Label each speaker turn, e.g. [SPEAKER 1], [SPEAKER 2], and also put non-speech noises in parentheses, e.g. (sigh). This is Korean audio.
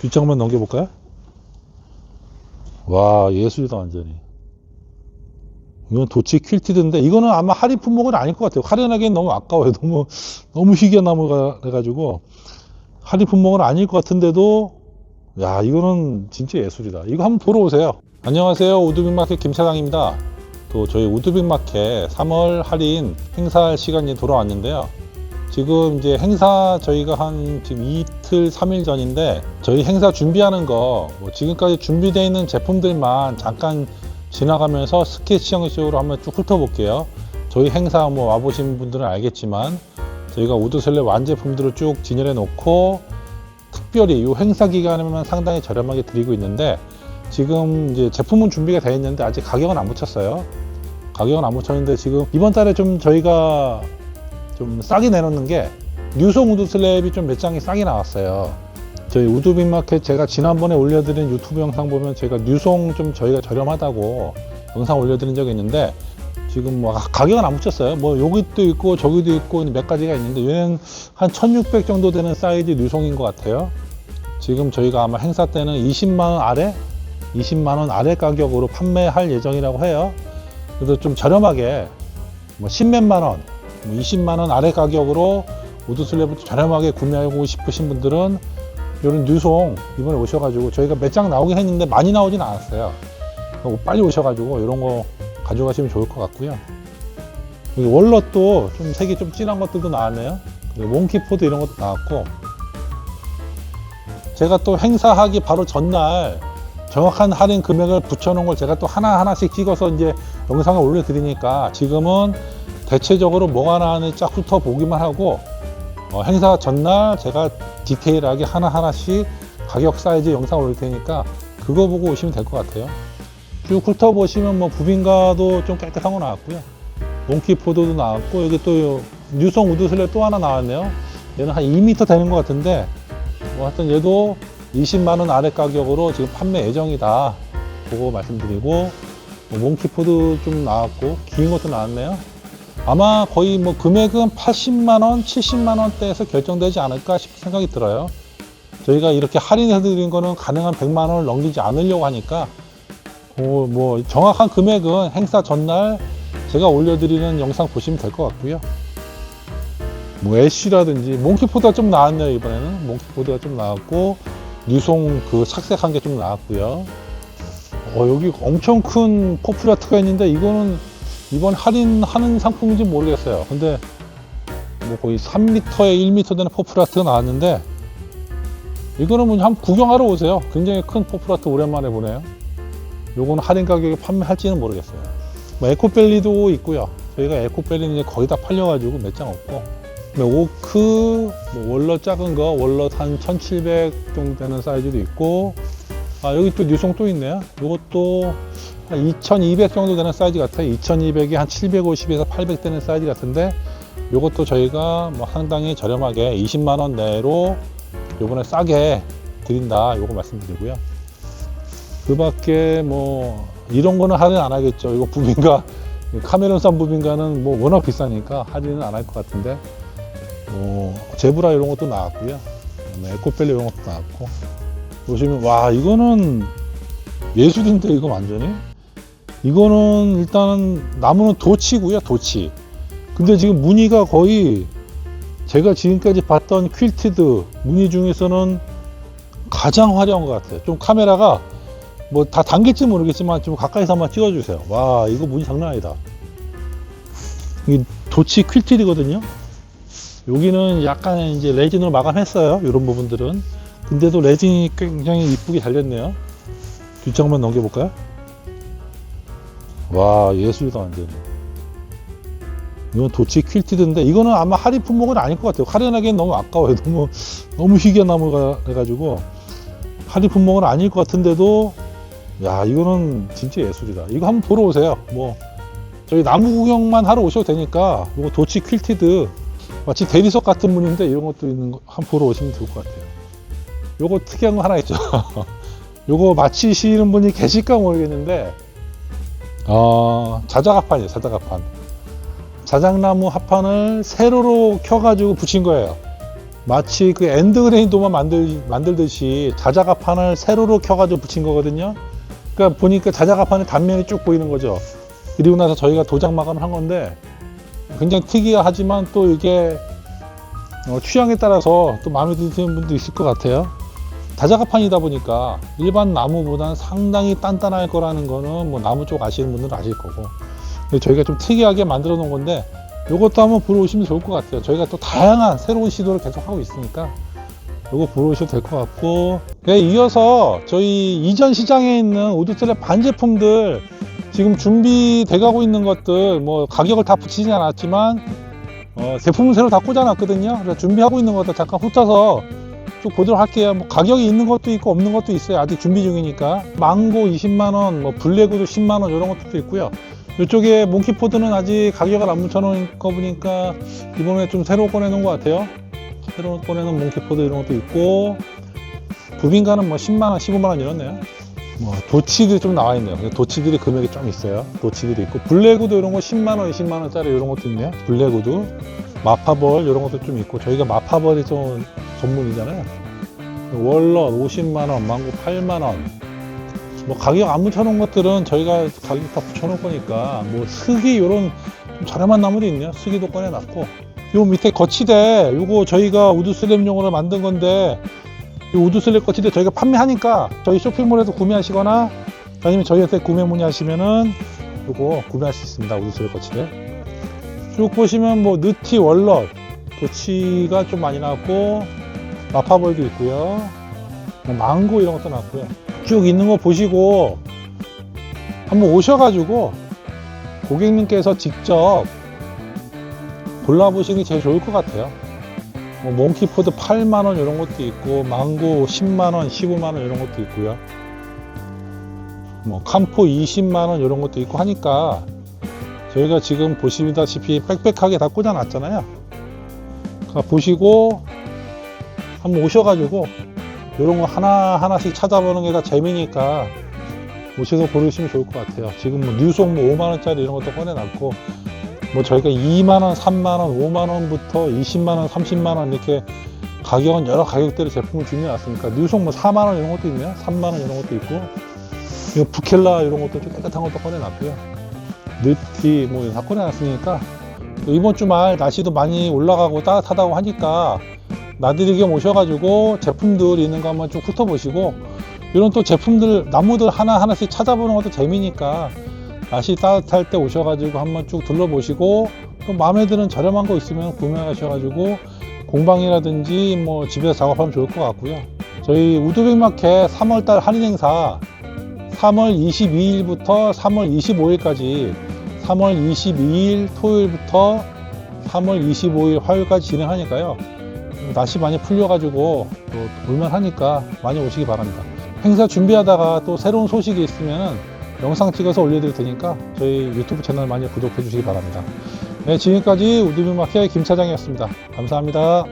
[SPEAKER 1] 뒷장만 넘겨볼까요? 와 예술이다 완전히. 이건 도치 퀼티드인데 이거는 아마 하리 품목은 아닐 것 같아요. 화려하기엔 너무 아까워요. (laughs) 너무 너무 희귀한 나무가 돼가지고. 하리 품목은 아닐 것 같은데도 야 이거는 진짜 예술이다. 이거 한번 보러 오세요. 안녕하세요. 우드빅마켓 김사장입니다. 또 저희 우드빅마켓 3월 할인 행사 시간이 돌아왔는데요 지금 이제 행사 저희가 한 지금 이틀, 3일 전인데 저희 행사 준비하는 거뭐 지금까지 준비되어 있는 제품들만 잠깐 지나가면서 스케치 형식으로 한번 쭉 훑어볼게요. 저희 행사 뭐 와보신 분들은 알겠지만 저희가 우드슬랩 완제품들을 쭉 진열해 놓고 특별히 이 행사 기간에만 상당히 저렴하게 드리고 있는데 지금 이제 제품은 준비가 되어 있는데 아직 가격은 안 붙였어요. 가격은 안 붙였는데 지금 이번 달에 좀 저희가 좀 싸게 내놓는 게 뉴송 우드 슬랩이 좀 몇 장이 싸게 나왔어요. 저희 우드빅마켓 제가 지난번에 올려드린 유튜브 영상 보면 제가 뉴송 좀 저희가 저렴하다고 영상 올려드린 적이 있는데 지금 뭐 가격은 안 붙였어요. 뭐 여기도 있고 저기도 있고 몇 가지가 있는데 얘는 한 1600 정도 되는 사이즈 뉴송인 것 같아요. 지금 저희가 아마 행사 때는 20만 원 아래 20만 원 아래 가격으로 판매할 예정이라고 해요. 그래서 좀 저렴하게 뭐 10몇만 원, 뭐 20만 원 아래 가격으로 우드 슬랩을 저렴하게 구매하고 싶으신 분들은 이런 뉴송 이번에 오셔가지고 저희가 몇 장 나오긴 했는데 많이 나오진 않았어요. 빨리 오셔가지고 이런 거 가져가시면 좋을 것 같고요. 여기 월넛도 좀 색이 좀 진한 것들도 나왔네요. 몽키포드 이런 것도 나왔고 제가 또 행사하기 바로 전날 정확한 할인 금액을 붙여놓은 걸 제가 또 하나하나씩 찍어서 이제 영상을 올려드리니까 지금은 대체적으로 뭐가 나왔는지 쫙 훑어보기만 하고 어, 행사 전날 제가 디테일하게 하나하나씩 가격 사이즈 영상 올릴 테니까 그거 보고 오시면 될 것 같아요. 쭉 훑어보시면 뭐 부빈가도 좀 깨끗한 거 나왔고요. 몽키포드도 나왔고 여기 또 뉴성 우드슬랩 또 하나 나왔네요. 얘는 한 2m 되는 것 같은데 뭐 하여튼 얘도 20만 원 아래 가격으로 지금 판매 예정이다. 그거 말씀드리고 뭐 몽키포드 좀 나왔고 긴 것도 나왔네요. 아마 거의 뭐 금액은 80만 원, 70만 원대에서 결정되지 않을까 싶은 생각이 들어요. 저희가 이렇게 할인해 드린 거는 가능한 100만 원을 넘기지 않으려고 하니까 어, 뭐 정확한 금액은 행사 전날 제가 올려드리는 영상 보시면 될 것 같고요. 뭐 애쉬라든지 몽키포드가 좀 나왔네요 이번에는 몽키포드가 좀 나왔고 뉴송 그 착색한 게 좀 나왔고요. 어, 여기 엄청 큰 포플라트가 있는데 이거는 이번 할인하는 상품인지 모르겠어요. 근데 뭐 거의 3m에 1m 되는 포플라트가 나왔는데 이거는 뭐 한번 구경하러 오세요. 굉장히 큰 포플라트 오랜만에 보네요. 요거는 할인 가격에 판매할지는 모르겠어요. 뭐 에코벨리도 있고요. 저희가 에코벨리는 이제 거의 다 팔려가지고 몇 장 없고 뭐 오크, 뭐 월넛 작은 거, 월넛 한 1700 정도 되는 사이즈도 있고 아 여기 또 뉴송 또 있네요. 요것도 한2200 정도 되는 사이즈 같아요. 2200이 한 750에서 800 되는 사이즈 같은데 요것도 저희가 뭐 상당히 저렴하게 20만 원 내로 요번에 싸게 드린다. 요거 말씀드리고요. 그 밖에 뭐 이런 거는 할인 안 하겠죠. 이거 부빈가 카메론산 부빈가는 뭐 워낙 비싸니까 할인은 안 할 것 같은데 뭐 제브라 이런 것도 나왔고요. 그다음에 에코펠리 이런 것도 나왔고 보시면 와 이거는 예술인데 이거 완전히? 이거는 일단은 나무는 도치고요 도치. 근데 지금 무늬가 거의 제가 지금까지 봤던 퀼티드 무늬 중에서는 가장 화려한 것 같아요. 좀 카메라가 뭐다 담길지 모르겠지만 좀 가까이서 한번 찍어주세요. 와 이거 무늬 장난 아니다. 이 도치 퀼티드거든요. 여기는 약간 이제 레진으로 마감했어요 이런 부분들은 근데도 레진이 굉장히 이쁘게 달렸네요. 뒷장만 넘겨볼까요? 와 예술이다 완전히 이건 도치 퀼티드인데 이거는 아마 할인 품목은 아닐 것 같아요. 할인하기엔 너무 아까워요. (laughs) 너무 너무 희귀한 나무가 돼가지고. 할인 품목은 아닐 것 같은데도 야 이거는 진짜 예술이다. 이거 한번 보러 오세요. 뭐 저희 나무 구경만 하러 오셔도 되니까 이거 도치 퀼티드 마치 대리석 같은 분인데 이런 것도 있는 거 한번 보러 오시면 좋을 것 같아요 요거 특이한 거 하나 있죠 (laughs) 요거 맞히시는 분이 계실까 모르겠는데 어, 자작합판이에요 자작합판 자작나무 합판을 세로로 켜가지고 붙인 거예요 마치 그 엔드그레인 도마 만들, 만들듯이 자작가판을 세로로 켜가지고 붙인 거거든요. 그러니까 보니까 자작가판의 단면이 쭉 보이는 거죠. 그리고 나서 저희가 도장 마감을 한 건데 굉장히 특이하지만 또 이게 어, 취향에 따라서 또 마음에 드시는 분도 있을 것 같아요. 다자가판이다 보니까 일반 나무보다는 상당히 단단할 거라는 거는 뭐 나무 쪽 아시는 분들은 아실 거고 저희가 좀 특이하게 만들어 놓은 건데 이것도 한번 보러 오시면 좋을 것 같아요. 저희가 또 다양한 새로운 시도를 계속 하고 있으니까 이거 보러 오셔도 될 것 같고 네, 이어서 저희 이전 시장에 있는 우드슬랩 반제품들 지금 준비돼 가고 있는 것들 뭐 가격을 다 붙이진 않았지만 어, 제품은 새로 다 꽂아놨거든요. 그래서 준비하고 있는 것들 잠깐 훑어서 쭉 보도록 할게요. 뭐 가격이 있는 것도 있고 없는 것도 있어요. 아직 준비 중이니까. 망고 20만원, 뭐 블랙우드 10만원 이런 것도 있고요. 이쪽에 몽키포드는 아직 가격을 안 붙여놓은 거 보니까 이번에 좀 새로 꺼내놓은 것 같아요. 새로 꺼내놓은 몽키포드 이런 것도 있고 부빈가는 뭐 10만원, 15만원 이렇네요. 뭐 도치들이 좀 나와 있네요. 도치들이 금액이 좀 있어요. 도치들이 있고 블랙우드 이런 거 10만 원, 20만 원짜리 이런 것도 있네요. 블랙우드, 마파벌 이런 것도 좀 있고 저희가 마파벌이 좀 전문이잖아요. 월넛 50만 원, 망고 8만 원. 뭐 가격 안 붙여놓은 것들은 저희가 가격 다 붙여놓을 거니까 뭐 스기 이런 좀 저렴한 나무도 있네요. 스기도 꺼내놨고 요 밑에 거치대 요거 저희가 우드슬램용으로 만든 건데 이 우드슬랩 거치대 저희가 판매하니까 저희 쇼핑몰에서 구매하시거나 아니면 저희한테 구매 문의하시면은 요거 구매할 수 있습니다 우드슬랩 거치대 쭉 보시면 뭐 느티 월넛 도치가 좀 많이 나왔고 마파볼도 있고요. 뭐 망고 이런 것도 나왔고요. 쭉 있는 거 보시고 한번 오셔가지고 고객님께서 직접 골라보시는 게 제일 좋을 것 같아요 뭐 몽키푸드 8만원 이런 것도 있고 망고 10만원 15만원 이런 것도 있고요. 뭐 캄포 20만원 이런 것도 있고 하니까 저희가 지금 보시다시피 빽빽하게 다 꽂아 놨잖아요. 그러니까 보시고 한번 오셔가지고 이런 거 하나하나씩 찾아보는 게 다 재미니까 오셔서 고르시면 좋을 것 같아요. 지금 뭐 뉴송 뭐 5만원짜리 이런 것도 꺼내놨고 뭐 저희가 2만원, 3만원, 5만원부터 20만원, 30만원 이렇게 가격은 여러 가격대로 제품을 준비해놨으니까? 뉴송 뭐 4만원 이런 것도 있네요. 3만원 이런 것도 있고. 이 부켈라 이런 것도 좀 깨끗한 것도 꺼내놨고요. 느티 뭐 다 꺼내놨으니까. 또 이번 주말 날씨도 많이 올라가고 따뜻하다고 하니까 나들이게 모셔가지고 제품들 있는 거 한번 좀 훑어보시고 이런 또 제품들 나무들 하나 하나씩 찾아보는 것도 재미니까 날씨 따뜻할 때 오셔가지고 한번 쭉 둘러보시고 또 마음에 드는 저렴한 거 있으면 구매하셔가지고 공방이라든지 뭐 집에서 작업하면 좋을 것 같고요. 저희 우드백마켓 3월달 할인 행사 3월 22일부터 3월 25일까지 3월 22일 토요일부터 3월 25일 화요일까지 진행하니까요. 날씨 많이 풀려가지고 또 올만하니까 많이 오시기 바랍니다. 행사 준비하다가 또 새로운 소식이 있으면 영상 찍어서 올려드릴 테니까 저희 유튜브 채널 많이 구독해 주시기 바랍니다. 네, 지금까지 우드뷰마켓 김 차장이었습니다. 감사합니다.